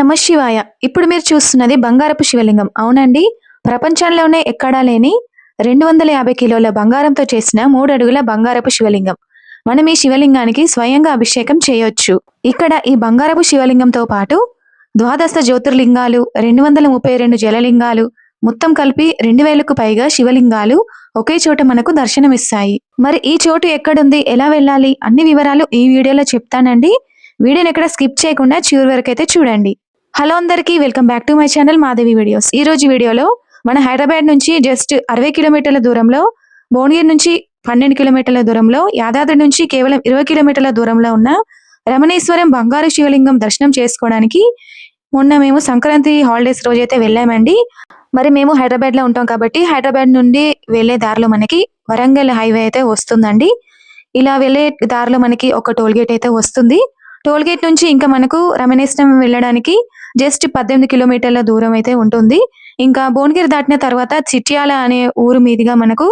నమ శివాయ. ఇప్పుడు మీరు చూస్తున్నది బంగారపు శివలింగం. అవునండి? ప్రపంచంలోనే ఎక్కడా లేని రెండు వందల యాభై కిలోల బంగారంతో చేసిన మూడు అడుగుల బంగారపు శివలింగం. మనం ఈ శివలింగానికి స్వయంగా అభిషేకం చేయొచ్చు. ఇక్కడ ఈ బంగారపు శివలింగంతో పాటు ద్వాదశ జ్యోతిర్లింగాలు రెండు వందల ముప్పై రెండు జలలింగాలు మొత్తం కలిపి రెండు వేలకు పైగా శివలింగాలు ఒకే చోట మనకు దర్శనమిస్తాయి. మరి ఈ చోటు ఎక్కడుంది? ఎలా వెళ్ళాలి? అన్ని వివరాలు ఈ వీడియోలో చెప్తానండి. వీడియోని ఎక్కడ స్కిప్ చేయకుండా చివరి వరకు అయితే చూడండి. హలో అందరికీ welcome back to my channel Madhavi videos. ఈ రోజు వీడియోలో మన హైదరాబాద్ నుంచి జస్ట్ అరవై కిలోమీటర్ల దూరంలో భువనగిరి నుంచి పన్నెండు కిలోమీటర్ల దూరంలో యాదాద్రి నుంచి కేవలం ఇరవై కిలోమీటర్ల దూరంలో ఉన్న రమణేశ్వరం బంగారు శివలింగం దర్శనం చేసుకోవడానికి మొన్న మేము సంక్రాంతి హాలిడేస్ రోజు అయితే వెళ్ళామండి. మరి మేము హైదరాబాద్లో ఉంటాం కాబట్టి హైదరాబాద్ నుండి వెళ్ళే దారిలో మనకి వరంగల్ హైవే అయితే వస్తుందండి. ఇలా వెళ్ళే దారిలో మనకి ఒక టోల్ గేట్ అయితే వస్తుంది. టోల్ గేట్ నుంచి ఇంకా మనకు రమణేశ్వరం వెళ్ళడానికి జస్ట్ పద్దెనిమిది కిలోమీటర్ల దూరం అయితే ఉంటుంది. ఇంకా భువనగిరి దాటిన తర్వాత చిట్యాల అనే ఊరు మీదుగా మనకు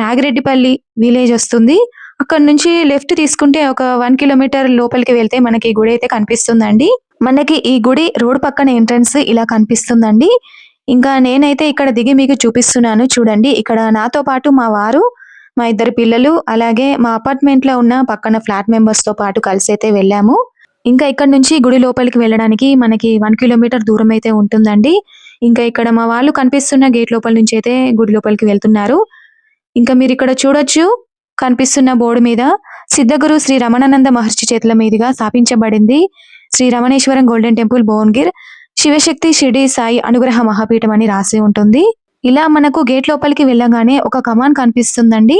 నాగిరెడ్డిపల్లి విలేజ్ వస్తుంది. అక్కడ నుంచి లెఫ్ట్ తీసుకుంటే ఒక వన్ కిలోమీటర్ లోపలికి వెళ్తే మనకి ఈ గుడి అయితే కనిపిస్తుందండి. మనకి ఈ గుడి రోడ్ పక్కన ఎంట్రన్స్ ఇలా కనిపిస్తుందండి. ఇంకా నేనైతే ఇక్కడ దిగి మీకు చూపిస్తున్నాను చూడండి. ఇక్కడ నాతో పాటు మా వారు మా ఇద్దరు పిల్లలు అలాగే మా అపార్ట్మెంట్లో ఉన్న పక్కన ఫ్లాట్ మెంబర్స్తో పాటు కలిసి అయితే వెళ్ళాము. ఇంకా ఇక్కడ నుంచి గుడి లోపలికి వెళ్ళడానికి మనకి వన్ కిలోమీటర్ దూరం అయితే ఉంటుందండి. ఇంకా ఇక్కడ మా వాళ్ళు కనిపిస్తున్న గేట్ లోపల నుంచి అయితే గుడి లోపలికి వెళ్తున్నారు. ఇంకా మీరు ఇక్కడ చూడొచ్చు కనిపిస్తున్న బోర్డు మీద సిద్ధగురు శ్రీ రమణానంద మహర్షి చేతుల మీదుగా స్థాపించబడింది. Sri Ramaneswaram golden temple Bhuvanagir. Shivashakti Shiridi Sai అనుగ్రహ మహాపీఠం అని రాసి ఉంటుంది. ఇలా మనకు గేట్ లోపలికి వెళ్ళగానే ఒక కమాన్ కనిపిస్తుందండి.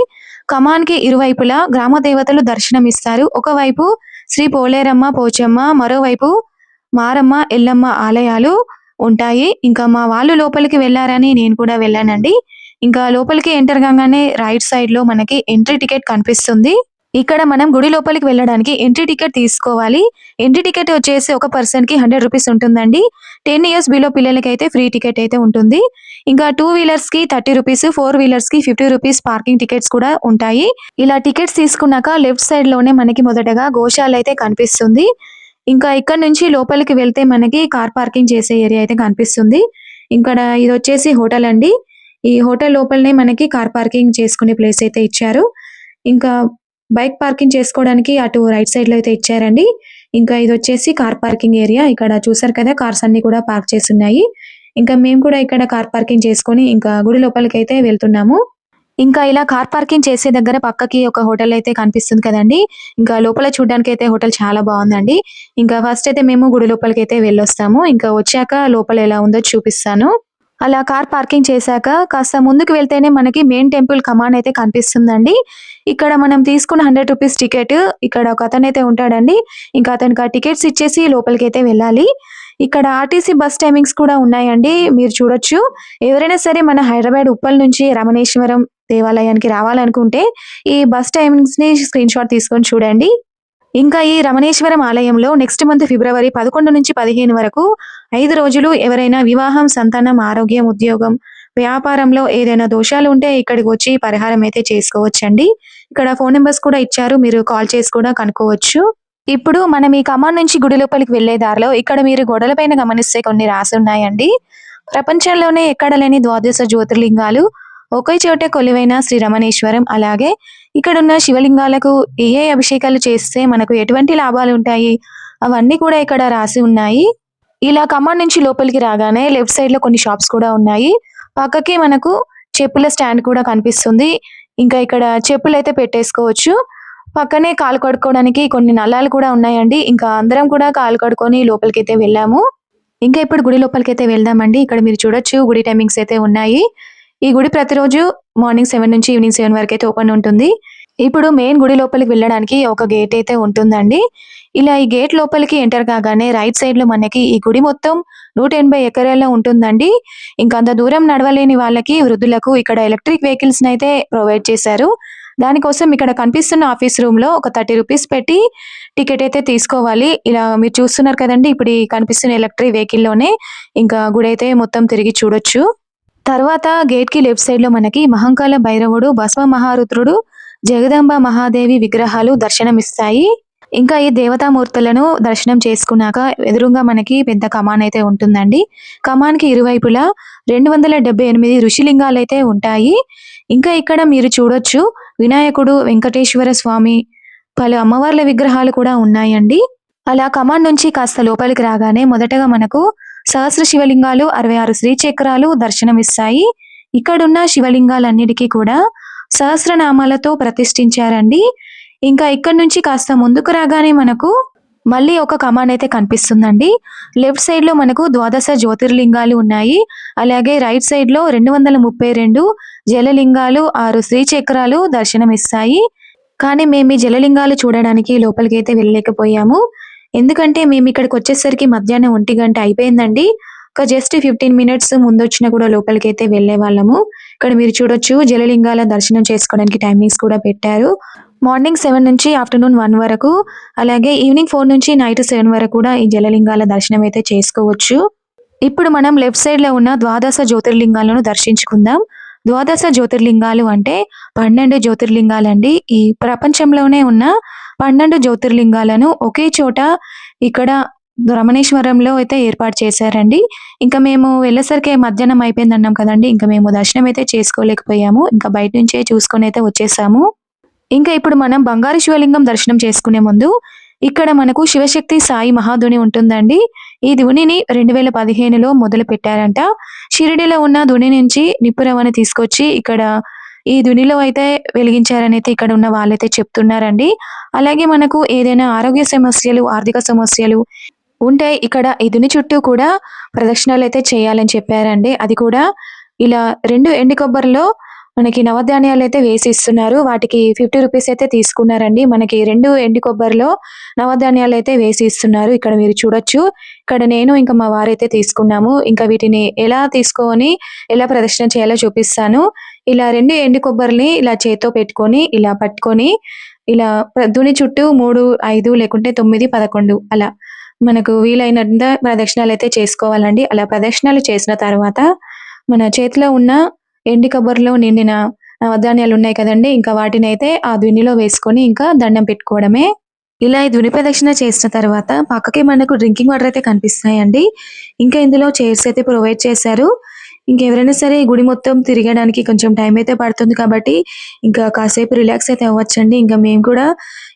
కమాన్కి ఇరువైపులా గ్రామ దేవతలు దర్శనం ఇస్తారు ఒకవైపు శ్రీ పోలేరమ్మ పోచమ్మ మరోవైపు మారమ్మ ఎల్లమ్మ ఆలయాలు ఉంటాయి. ఇంకా మా వాళ్ళు లోపలికి వెళ్ళారని నేను కూడా వెళ్ళానండి. ఇంకా లోపలికి ఎంటర్ కాగానే రైట్ సైడ్లో మనకి ఎంట్రీ టికెట్ కనిపిస్తుంది. ఇక్కడ మనం గుడి లోపలికి వెళ్ళడానికి ఎంట్రీ టికెట్ తీసుకోవాలి. ఎంట్రీ టికెట్ వచ్చేసి ఒక పర్సన్కి హండ్రెడ్ రూపీస్ ఉంటుందండి. టెన్ ఇయర్స్ బిలో పిల్లలకి అయితే ఫ్రీ టికెట్ అయితే ఉంటుంది. ఇంకా టూ వీలర్స్కి థర్టీ రూపీస్ ఫోర్ వీలర్స్కి ఫిఫ్టీ రూపీస్ పార్కింగ్ టికెట్స్ కూడా ఉంటాయి. ఇలా టికెట్స్ తీసుకున్నాక లెఫ్ట్ సైడ్లోనే మనకి మొదటగా గోశాల అయితే కనిపిస్తుంది. ఇంకా ఇక్కడ నుంచి లోపలికి వెళ్తే మనకి కార్ పార్కింగ్ చేసే ఏరియా అయితే కనిపిస్తుంది. ఇక్కడ ఇది వచ్చేసి హోటల్ అండి. ఈ హోటల్ లోపలనే మనకి కార్ పార్కింగ్ చేసుకునే ప్లేస్ అయితే ఇచ్చారు. ఇంకా బైక్ పార్కింగ్ చేసుకోవడానికి అటు రైట్ సైడ్లో అయితే ఇచ్చారండి. ఇంకా ఇది వచ్చేసి కార్ పార్కింగ్ ఏరియా. ఇక్కడ చూసారు కదా కార్స్ అన్ని కూడా పార్క్ చేసి ఉన్నాయి ఇంకా మేము కూడా ఇక్కడ కార్ పార్కింగ్ చేసుకొని ఇంకా గుడి లోపలికి అయితే వెళ్తున్నాము. ఇంకా ఇలా కార్ పార్కింగ్ చేసే దగ్గర పక్కకి ఒక హోటల్ అయితే కనిపిస్తుంది కదండి. ఇంకా లోపల చూడడానికి అయితే హోటల్ చాలా బాగుందండి. ఇంకా ఫస్ట్ అయితే మేము గుడి లోపలికి అయితే వెళ్ళొస్తాము. ఇంకా వచ్చాక లోపల ఎలా ఉందో చూపిస్తాను. అలా కార్ పార్కింగ్ చేశాక కాస్త ముందుకు వెళ్తేనే మనకి మెయిన్ టెంపుల్ కమాన్ అయితే కనిపిస్తుందండి. ఇక్కడ మనం తీసుకున్న హండ్రెడ్ రూపీస్ టికెట్ ఇక్కడ ఒక అతను అయితే ఉంటాడండి. ఇంకా అతనికి ఆ టికెట్స్ ఇచ్చేసి లోపలికి అయితే వెళ్ళాలి. ఇక్కడ ఆర్టీసీ బస్ టైమింగ్స్ కూడా ఉన్నాయండి మీరు చూడొచ్చు. ఎవరైనా సరే మన హైదరాబాద్ ఉప్పల్ నుంచి రమణేశ్వరం దేవాలయానికి రావాలనుకుంటే ఈ బస్ టైమింగ్స్ని స్క్రీన్ షాట్ తీసుకొని చూడండి. ఇంకా ఈ రమణేశ్వరం ఆలయంలో నెక్స్ట్ మంత్ ఫిబ్రవరి పదకొండు నుంచి పదిహేను వరకు ఐదు రోజులు ఎవరైనా వివాహం సంతానం ఆరోగ్యం ఉద్యోగం వ్యాపారంలో ఏదైనా దోషాలు ఉంటే ఇక్కడికి వచ్చి పరిహారం అయితే చేసుకోవచ్చండి. ఇక్కడ ఫోన్ నెంబర్స్ కూడా ఇచ్చారు మీరు కాల్ చేసి కూడా కనుక్కోవచ్చు. ఇప్పుడు మనం ఈ కమాన్ నుంచి గుడి లోపలికి వెళ్ళే దారిలో ఇక్కడ మీరు గోడల పైన గమనిస్తే కొన్ని రాసి ఉన్నాయండి. ప్రపంచంలోనే ఎక్కడ లేని ద్వాదశ జ్యోతిర్లింగాలు ఒకే చోట కొలువైన శ్రీ రమణేశ్వరం అలాగే ఇక్కడున్న శివలింగాలకు ఏ ఏ అభిషేకాలు చేస్తే మనకు ఎటువంటి లాభాలు ఉంటాయి? అవన్నీ కూడా ఇక్కడ రాసి ఉన్నాయి. ఇలా కమాండ్ నుంచి లోపలికి రాగానే లెఫ్ట్ సైడ్లో కొన్ని షాప్స్ కూడా ఉన్నాయి. పక్కకి మనకు చెప్పుల స్టాండ్ కూడా కనిపిస్తుంది. ఇంకా ఇక్కడ చెప్పులు అయితే పెట్టేసుకోవచ్చు. పక్కనే కాలు కడుక్కోవడానికి కొన్ని నల్లాలు కూడా ఉన్నాయండి. ఇంకా అందరం కూడా కాలు కడుక్కొని లోపలికి అయితే వెళ్ళాము. ఇంకా ఇప్పుడు గుడి లోపలికి అయితే వెళ్దామండి. ఇక్కడ మీరు చూడొచ్చు గుడి టైమింగ్స్ అయితే ఉన్నాయి. ఈ గుడి ప్రతిరోజు మార్నింగ్ సెవెన్ నుంచి ఈవినింగ్ సెవెన్ వరకు అయితే ఓపెన్ ఉంటుంది. ఇప్పుడు మెయిన్ గుడి లోపలికి వెళ్ళడానికి ఒక గేట్ అయితే ఉంటుందండి. ఇలా ఈ గేట్ లోపలికి ఎంటర్ కాగానే రైట్ సైడ్లో మనకి ఈ గుడి మొత్తం నూట ఎనభై ఎకరాల్లో ఉంటుందండి. ఇంకా అంత దూరం నడవలేని వాళ్ళకి వృద్ధులకు ఇక్కడ ఎలక్ట్రిక్ వెహికల్స్ అయితే ప్రొవైడ్ చేశారు. దానికోసం ఇక్కడ కనిపిస్తున్న ఆఫీస్ రూమ్లో ఒక థర్టీ రూపీస్ పెట్టి టికెట్ అయితే తీసుకోవాలి. ఇలా మీరు చూస్తున్నారు కదండి ఇప్పుడు ఈ కనిపిస్తున్న ఎలక్ట్రిక్ వెహికల్లోనే. ఇంకా గుడి అయితే మొత్తం తిరిగి చూడొచ్చు. తర్వాత గేట్కి లెఫ్ట్ సైడ్లో మనకి మహంకాల భైరవుడు భస్మ మహారుద్రుడు జగదంబ మహాదేవి విగ్రహాలు దర్శనమిస్తాయి. ఇంకా ఈ దేవతామూర్తులను దర్శనం చేసుకున్నాక ఎదురుగా మనకి పెద్ద కమాన్ అయితే ఉంటుందండి. కమాన్కి ఇరువైపులా రెండు వందల డెబ్బై ఎనిమిది ఋషిలింగాలు అయితే ఉంటాయి. ఇంకా ఇక్కడ మీరు చూడొచ్చు వినాయకుడు వెంకటేశ్వర స్వామి పలు అమ్మవార్ల విగ్రహాలు కూడా ఉన్నాయండి. అలా కమాన్ నుంచి కాస్త లోపలికి రాగానే మొదటగా మనకు సహస్ర శివలింగాలు అరవై ఆరు శ్రీచక్రాలు దర్శనమిస్తాయి. ఇక్కడున్న శివలింగాలన్నిటికీ కూడా సహస్రనామాలతో ప్రతిష్ఠించారండి. ఇంకా ఇక్కడ నుంచి కాస్త ముందుకు రాగానే మనకు మళ్ళీ ఒక కమాన్ అయితే కనిపిస్తుందండి. లెఫ్ట్ సైడ్లో మనకు ద్వాదశ జ్యోతిర్లింగాలు ఉన్నాయి. అలాగే రైట్ సైడ్లో రెండు వందల ముప్పై రెండు జలలింగాలు ఆరు శ్రీచక్రాలు దర్శనమిస్తాయి. కానీ మేము ఈ జలలింగాలు చూడడానికి లోపలికి అయితే వెళ్ళలేకపోయాము. ఎందుకంటే మేము ఇక్కడికి వచ్చేసరికి మధ్యాహ్నం ఒంటి గంట అయిపోయిందండి. ఒక జస్ట్ ఫిఫ్టీన్ మినిట్స్ ముందు వచ్చినా కూడా లోపలికి అయితే వెళ్ళే వాళ్ళము. ఇక్కడ మీరు చూడొచ్చు జలలింగాల దర్శనం చేసుకోవడానికి టైమింగ్స్ కూడా పెట్టారు. మార్నింగ్ సెవెన్ నుంచి ఆఫ్టర్నూన్ వన్ వరకు అలాగే ఈవినింగ్ ఫోర్ నుంచి నైట్ సెవెన్ వరకు కూడా ఈ జలలింగాల దర్శనం అయితే చేసుకోవచ్చు. ఇప్పుడు మనం లెఫ్ట్ సైడ్లో ఉన్న ద్వాదశ జ్యోతిర్లింగాలను దర్శించుకుందాం. ద్వాదశ జ్యోతిర్లింగాలు అంటే పన్నెండు జ్యోతిర్లింగాలండి. ఈ ప్రపంచంలోనే ఉన్న పన్నెండు జ్యోతిర్లింగాలను ఒకే చోట ఇక్కడ రమణేశ్వరంలో అయితే ఏర్పాటు చేశారండి. ఇంకా మేము వెళ్ళేసరికి మధ్యాహ్నం అయిపోయింది అన్నాం కదండి. ఇంకా మేము దర్శనం అయితే చేసుకోలేకపోయాము. ఇంకా బయట నుంచే చూసుకొని అయితే వచ్చేసాము. ఇంకా ఇప్పుడు మనం బంగారు శివలింగం దర్శనం చేసుకునే ముందు ఇక్కడ మనకు శివశక్తి సాయి మహాధుని ఉంటుందండి. ఈ ధునిని రెండు వేల పదిహేనులో మొదలు పెట్టారంట షిరిడిలో ఉన్న ధుని నుంచి నిప్పురవ్వని తీసుకొచ్చి ఇక్కడ ఈ ధునిలో అయితే వెలిగించారని అయితే ఇక్కడ ఉన్న వాళ్ళైతే చెప్తున్నారండి. అలాగే మనకు ఏదైనా ఆరోగ్య సమస్యలు ఆర్థిక సమస్యలు ఉంటే ఇక్కడ ఈ ధుని చుట్టూ కూడా ప్రదక్షిణాలు అయితే చేయాలని చెప్పారండి. అది కూడా ఇలా రెండు ఎండి కొబ్బరిలో మనకి నవధాన్యాలు అయితే వేసి ఇస్తున్నారు వాటికి ఫిఫ్టీ రూపీస్ అయితే తీసుకున్నారండి. మనకి రెండు ఎండి కొబ్బరిలో నవధాన్యాలు అయితే వేసి ఇస్తున్నారు ఇక్కడ మీరు చూడొచ్చు. ఇక్కడ నేను ఇంకా మా వారైతే తీసుకున్నాము. ఇంకా వీటిని ఎలా తీసుకొని ఎలా ప్రదర్శన చేయాలో చూపిస్తాను. ఇలా రెండు ఎండి కొబ్బరిని ఇలా చేతితో పెట్టుకొని ఇలా పట్టుకొని ఇలా దుని చుట్టూ మూడు ఐదు లేకుంటే తొమ్మిది పదకొండు అలా మనకు వీలైనంత ప్రదక్షిణాలు అయితే చేసుకోవాలండి. అలా ప్రదక్షిణాలు చేసిన తర్వాత మన చేతిలో ఉన్న ఎండి కొబ్బరిలో నిండిన నవధాన్యాలు ఉన్నాయి కదండి. ఇంకా వాటిని అయితే ఆ దున్నిలో వేసుకొని ఇంకా దండం పెట్టుకోవడమే. ఇలా ఈ దుని ప్రదక్షిణ చేసిన తర్వాత పక్కకి మనకు డ్రింకింగ్ వాటర్ అయితే కనిపిస్తున్నాయండి. ఇంకా ఇందులో చైర్స్ అయితే ప్రొవైడ్ చేశారు. ఇంకెవరైనా సరే ఈ గుడి మొత్తం తిరగడానికి కొంచెం టైం అయితే పడుతుంది కాబట్టి ఇంకా కాసేపు రిలాక్స్ అయితే అవ్వచ్చండి. ఇంకా మేము కూడా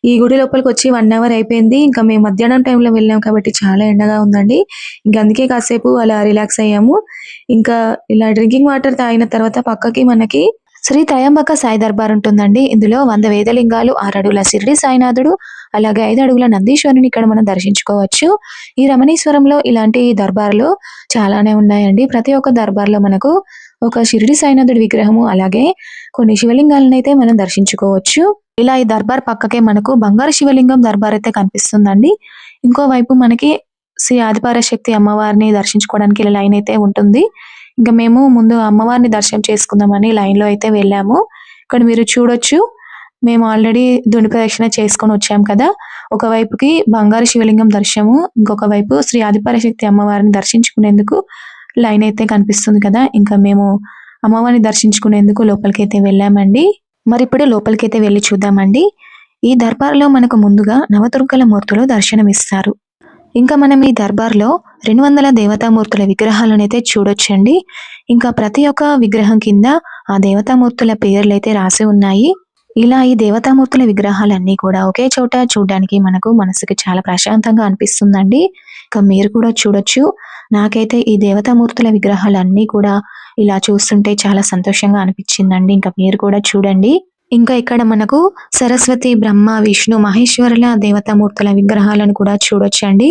ఈ గుడి లోపలికి వచ్చి వన్ అవర్ అయిపోయింది. ఇంకా మేము మధ్యాహ్నం టైంలో వెళ్ళాం కాబట్టి చాలా ఎండగా ఉందండి. ఇంకా అందుకే కాసేపు అలా రిలాక్స్ అయ్యాము. ఇంకా ఇలా డ్రింకింగ్ వాటర్ తాగిన తర్వాత పక్కకి మనకి శ్రీ త్రయంబక సాయి దర్బార్ ఉంటుందండి. ఇందులో వంద వేదలింగాలు ఆరు అడుగుల షిరిడి సాయినాథుడు అలాగే ఐదు అడుగుల నందీశ్వరుని ఇక్కడ మనం దర్శించుకోవచ్చు. ఈ రమణీశ్వరంలో ఇలాంటి దర్బార్లు చాలానే ఉన్నాయండి. ప్రతి ఒక్క దర్బార్లో మనకు ఒక షిరిడి సాయినాథుడి విగ్రహము అలాగే కొన్ని శివలింగాలను అయితే మనం దర్శించుకోవచ్చు. ఇలా ఈ దర్బార్ పక్కకే మనకు బంగారు శివలింగం దర్బార్ అయితే కనిపిస్తుందండి. ఇంకోవైపు మనకి శ్రీ ఆదిపార శక్తి అమ్మవారిని దర్శించుకోవడానికి ఇలా లైన్ అయితే ఉంటుంది. ఇంకా మేము ముందు అమ్మవారిని దర్శనం చేసుకుందామని లైన్లో అయితే వెళ్ళాము. ఇక్కడ మీరు చూడొచ్చు మేము ఆల్రెడీ దుని ప్రదక్షిణ చేసుకొని వచ్చాం కదా. ఒకవైపుకి బంగారు శివలింగం దర్శనము ఇంకొక వైపు శ్రీ ఆదిపరశక్తి అమ్మవారిని దర్శించుకునేందుకు లైన్ అయితే కనిపిస్తుంది కదా. ఇంకా మేము అమ్మవారిని దర్శించుకునేందుకు లోపలికి అయితే వెళ్ళామండి. మరి ఇప్పుడు లోపలికి అయితే వెళ్ళి చూద్దామండి. ఈ దర్బార్లో మనకు ముందుగా నవదుర్గల మూర్తులు దర్శనమిస్తారు. ఇంకా మనం ఈ దర్బార్లో రెండు వందల దేవతామూర్తుల విగ్రహాలనైతే అయితే చూడొచ్చండి. ఇంకా ప్రతి ఒక్క విగ్రహం కింద ఆ దేవతామూర్తుల పేర్లు అయితే రాసి ఉన్నాయి. ఇలా ఈ దేవతామూర్తుల విగ్రహాలన్నీ కూడా ఒకే చోట చూడడానికి మనకు మనసుకి చాలా ప్రశాంతంగా అనిపిస్తుందండి. ఇంకా మీరు కూడా చూడొచ్చు. నాకైతే ఈ దేవతామూర్తుల విగ్రహాలన్నీ కూడా ఇలా చూస్తుంటే చాలా సంతోషంగా అనిపించిందండి. ఇంకా మీరు కూడా చూడండి. ఇంకా ఇక్కడ మనకు సరస్వతి బ్రహ్మ విష్ణు మహేశ్వరుల దేవతామూర్తుల విగ్రహాలను కూడా చూడొచ్చండి.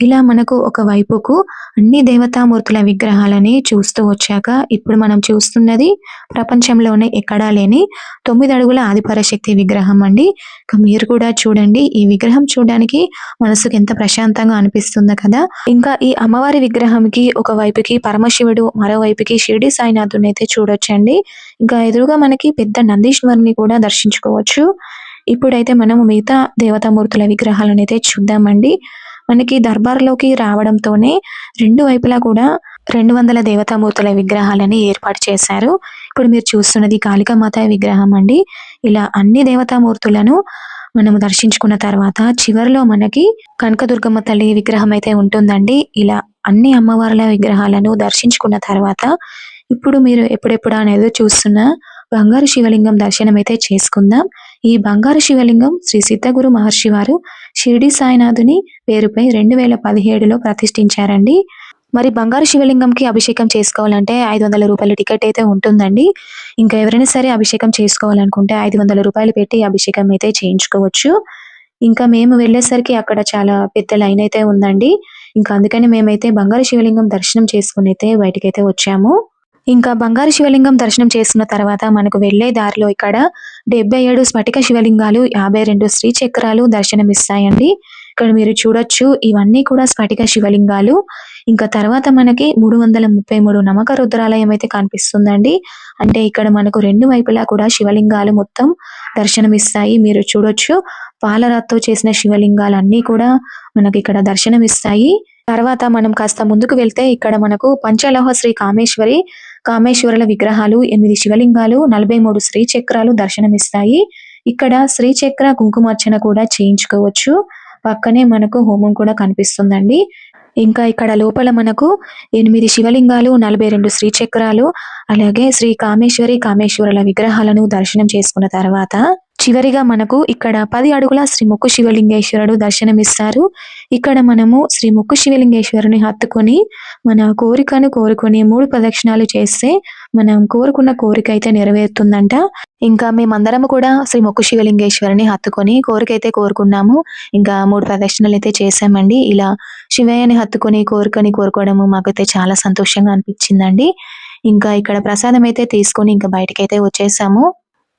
ఇలా మనకు ఒక వైపుకు అన్ని దేవతామూర్తుల విగ్రహాలని చూస్తూ వచ్చాక ఇప్పుడు మనం చూస్తున్నది ప్రపంచంలోనే ఎక్కడా లేని తొమ్మిది అడుగుల ఆదిపరాశక్తి విగ్రహం అండి. ఇక మీరు కూడా చూడండి ఈ విగ్రహం చూడడానికి మనసుకు ఎంత ప్రశాంతంగా అనిపిస్తుందో కదా. ఇంకా ఈ అమ్మవారి విగ్రహంకి ఒక వైపుకి పరమశివుడు మరోవైపుకి షిరిడి సాయినాథుని అయితే చూడొచ్చండి. ఇంకా ఎదురుగా మనకి పెద్ద నందీశ్వరుని కూడా దర్శించుకోవచ్చు. ఇప్పుడైతే మనం మిగతా దేవతామూర్తుల విగ్రహాలను అయితే చూద్దామండి. మనకి దర్బార్లోకి రావడంతోనే రెండు వైపులా కూడా రెండు వందల దేవతామూర్తుల విగ్రహాలని ఏర్పాటు చేశారు. ఇప్పుడు మీరు చూస్తున్నది కాళికామాత విగ్రహం అండి. ఇలా అన్ని దేవతామూర్తులను మనము దర్శించుకున్న తర్వాత చివరిలో మనకి కనకదుర్గమ్మ తల్లి విగ్రహం అయితే ఉంటుందండి. ఇలా అన్ని అమ్మవార్ల విగ్రహాలను దర్శించుకున్న తర్వాత ఇప్పుడు మీరు ఎప్పుడెప్పుడు అనేది చూస్తున్న బంగారు శివలింగం దర్శనం అయితే చేసుకుందాం. ఈ బంగారు శివలింగం శ్రీ సిద్ధగురు మహర్షి వారు షిరిడి సాయినాథుని పేరుపై రెండు వేల పదిహేడులో ప్రతిష్ఠించారండి. మరి బంగారు శివలింగంకి అభిషేకం చేసుకోవాలంటే ఐదు వందల రూపాయల టికెట్ అయితే ఉంటుందండి. ఇంకా ఎవరైనా సరే అభిషేకం చేసుకోవాలనుకుంటే ఐదు వందల రూపాయలు పెట్టి అభిషేకం అయితే చేయించుకోవచ్చు. ఇంకా మేము వెళ్ళేసరికి అక్కడ చాలా పెద్ద లైన్ అయితే ఉందండి. ఇంకా అందుకని మేమైతే బంగారు శివలింగం దర్శనం చేసుకుని అయితే బయటకైతే వచ్చాము. ఇంకా బంగారు శివలింగం దర్శనం చేసుకున్న తర్వాత మనకు వెళ్ళే దారిలో ఇక్కడ డెబ్బై ఏడు స్ఫటిక శివలింగాలు యాభై రెండు శ్రీ చక్రాలు దర్శనమిస్తాయండి. ఇక్కడ మీరు చూడొచ్చు ఇవన్నీ కూడా స్ఫటిక శివలింగాలు. ఇంకా తర్వాత మనకి మూడు వందల ముప్పై మూడు నమక రుద్రాలయం అయితే కనిపిస్తుందండి. అంటే ఇక్కడ మనకు రెండు వైపులా కూడా శివలింగాలు మొత్తం దర్శనమిస్తాయి. మీరు చూడొచ్చు పాలరాతో చేసిన శివలింగాలు అన్ని కూడా మనకి ఇక్కడ దర్శనమిస్తాయి. తర్వాత మనం కాస్త ముందుకు వెళ్తే ఇక్కడ మనకు పంచలోహ శ్రీ కామేశ్వరి కామేశ్వరుల విగ్రహాలు ఎనిమిది శివలింగాలు నలభై మూడు శ్రీచక్రాలు దర్శనమిస్తాయి. ఇక్కడ శ్రీ చక్ర కుంకుమార్చన కూడా చేయించుకోవచ్చు. పక్కనే మనకు హోమం కూడా కనిపిస్తుందండి. ఇంకా ఇక్కడ లోపల మనకు ఎనిమిది శివలింగాలు నలభై రెండు శ్రీ చక్రాలు అలాగే శ్రీ కామేశ్వరి కామేశ్వరుల విగ్రహాలను దర్శనం చేసుకున్న తర్వాత చివరిగా మనకు ఇక్కడ పది అడుగుల శ్రీ ముక్కు శివలింగేశ్వరుడు దర్శనమిస్తారు. ఇక్కడ మనము శ్రీ ముక్కు శివలింగేశ్వరుని హత్తుకొని మన కోరికను కోరుకొని మూడు ప్రదక్షిణాలు చేస్తే మనం కోరుకున్న కోరిక అయితే నెరవేరుతుందంట. ఇంకా మేమందరము కూడా శ్రీ ముక్కు శివలింగేశ్వరిని హత్తుకొని కోరిక అయితే కోరుకున్నాము. ఇంకా మూడు ప్రదక్షిణలు అయితే చేసామండి ఇలా శివయ్యని హత్తుకొని కోరికని కోరుకోవడము మాకైతే చాలా సంతోషంగా అనిపించిందండి. ఇంకా ఇక్కడ ప్రసాదం అయితే తీసుకొని ఇంకా బయటకైతే వచ్చేసాము.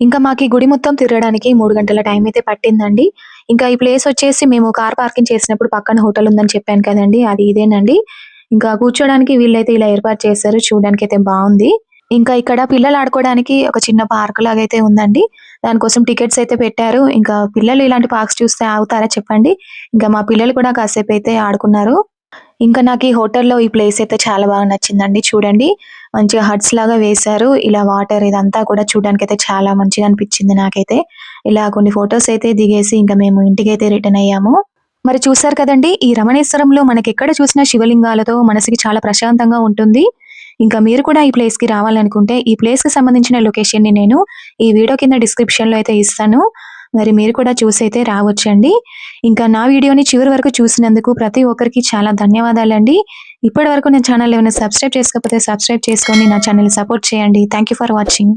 ఇంకా మాకు గుడి మొత్తం తిరగడానికి మూడు గంటల టైం అయితే పట్టిందండి. ఇంకా ఈ ప్లేస్ వచ్చేసి మేము కార్ పార్కింగ్ చేసినప్పుడు పక్కన హోటల్ ఉందని చెప్పాను కదండి అది ఇదేనండి. ఇంకా కూర్చోడానికి వీళ్ళైతే ఇలా ఏర్పాటు చేశారు చూడడానికి అయితే బాగుంది. ఇంకా ఇక్కడ పిల్లలు ఆడుకోవడానికి ఒక చిన్న పార్క్ లాగా అయితే ఉందండి. దానికోసం టికెట్స్ అయితే పెట్టారు. ఇంకా పిల్లలు ఇలాంటి పార్క్స్ చూస్తే ఆగుతారా చెప్పండి. ఇంకా మా పిల్లలు కూడా కాసేపు అయితే ఆడుకున్నారు. ఇంకా నాకు ఈ హోటల్లో ఈ ప్లేస్ అయితే చాలా బాగా నచ్చిందండి. చూడండి. మంచిగా హట్స్ లాగా వేశారు. ఇలా వాటర్ ఇదంతా కూడా చూడడానికి అయితే చాలా మంచిగా అనిపించింది నాకైతే. ఇలా కొన్ని ఫొటోస్ అయితే దిగేసి ఇంకా మేము ఇంటికి అయితే రిటర్న్ అయ్యాము. మరి చూసారు కదండి ఈ రమణేశ్వరంలో మనకి ఎక్కడ చూసిన శివలింగాలతో మనసుకి చాలా ప్రశాంతంగా ఉంటుంది. ఇంకా మీరు కూడా ఈ ప్లేస్కి రావాలనుకుంటే ఈ ప్లేస్కి సంబంధించిన లొకేషన్ని నేను ఈ వీడియో కింద డిస్క్రిప్షన్లో అయితే ఇస్తాను. మరి మీరు కూడా చూసి అయితే రావచ్చండి. ఇంకా నా వీడియోని చివరి వరకు చూసినందుకు ప్రతి ఒక్కరికి చాలా ధన్యవాదాలండి. ఇప్పటి వరకు నా ఛానల్ ఏమైనా సబ్స్క్రైబ్ చేసుకోకపోతే సబ్స్క్రైబ్ చేసుకొని నా ఛానల్ సపోర్ట్ చేయండి. Thank for watching